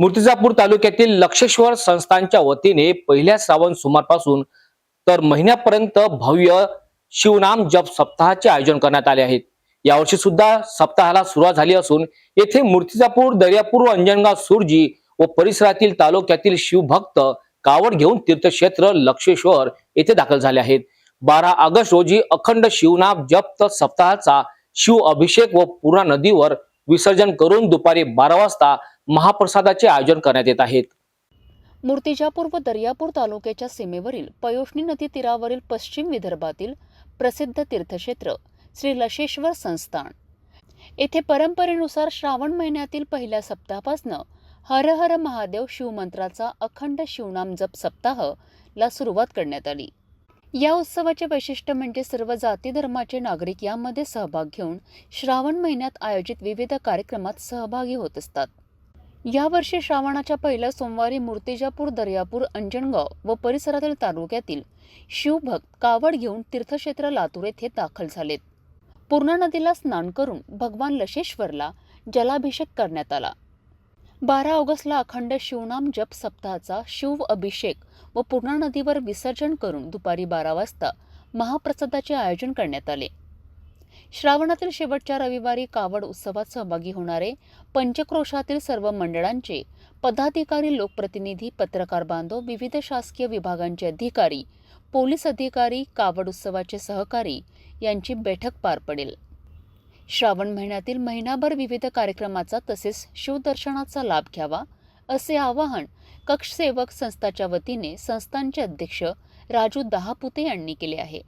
मूर्तिजापूर तालुक्यातील लक्षेश्वर संस्थांच्या वतीने पहिल्या श्रावण सुमारपासून तर महिन्यापर्यंत भव्य शिवनाम जप सप्ताहाचे आयोजन करण्यात आले आहेत. यावर्षी सुद्धा सप्ताहाला सुरुवात झाली असून येथे मूर्तिजापूर दर्यापूर अंजनगाव सुरजी व परिसरातील तालुक्यातील शिवभक्त कावड घेऊन तीर्थक्षेत्र लक्षेश्वर येथे दाखल झाले आहेत. बारा ऑगस्ट रोजी अखंड शिवनाम जप सप्ताहाचा शिव अभिषेक व पूर्णा नदीवर विसर्जन करून दुपारी बारा वाजता महाप्रसादाचे आयोजन करण्यात येत आहेत. मूर्तिजापूर व दर्यापूर तालुक्याच्या सीमेवरील पयोष्णी नदी तीरावरील पश्चिम विदर्भातील प्रसिद्ध तीर्थक्षेत्र श्री लशेश्वर संस्थान. येथे परंपरेनुसार श्रावण महिन्यातील पहिल्या सप्ताहापासून हर हर महादेव शिवमंत्राचा अखंड शिवनाम जप सप्ताह ला सुरुवात करण्यात आली. या उत्सवाचे वैशिष्ट्य म्हणजे सर्व जाती धर्माचे नागरिक यामध्ये सहभाग घेऊन श्रावण महिन्यात आयोजित विविध कार्यक्रमात सहभागी होत असतात. यावर्षी श्रावणाच्या पहिल्या सोमवारी मूर्तिजापूर दर्यापूर अंजनगाव व परिसरातील तालुक्यातील शिवभक्त कावड घेऊन तीर्थक्षेत्र लातूर येथे दाखल झालेत. पूर्णा नदीला स्नान करून भगवान लशेश्वरला जलाभिषेक करण्यात आला. बारा ऑगस्टला अखंड शिवनाम जप सप्ताहाचा शिव अभिषेक व पूर्णा नदीवर विसर्जन करून दुपारी बारा वाजता महाप्रसादाचे आयोजन करण्यात आले. श्रावणातील शेवटच्या रविवारी कावड उत्सवात सहभागी होणारे पंचक्रोशातील सर्व मंडळांचे पदाधिकारी लोकप्रतिनिधी पत्रकार बांधव विविध शासकीय विभागांचे अधिकारी पोलीस अधिकारी कावड उत्सवाचे सहकारी यांची बैठक पार पडेल. श्रावण महिन्यातील महिनाभर विविध कार्यक्रमाचा तसेच शिवदर्शनाचा लाभ घ्यावा असे आवाहन कक्षसेवक संस्थाच्या वतीने संस्थांचे अध्यक्ष राजू दहापुते यांनी केले आहे.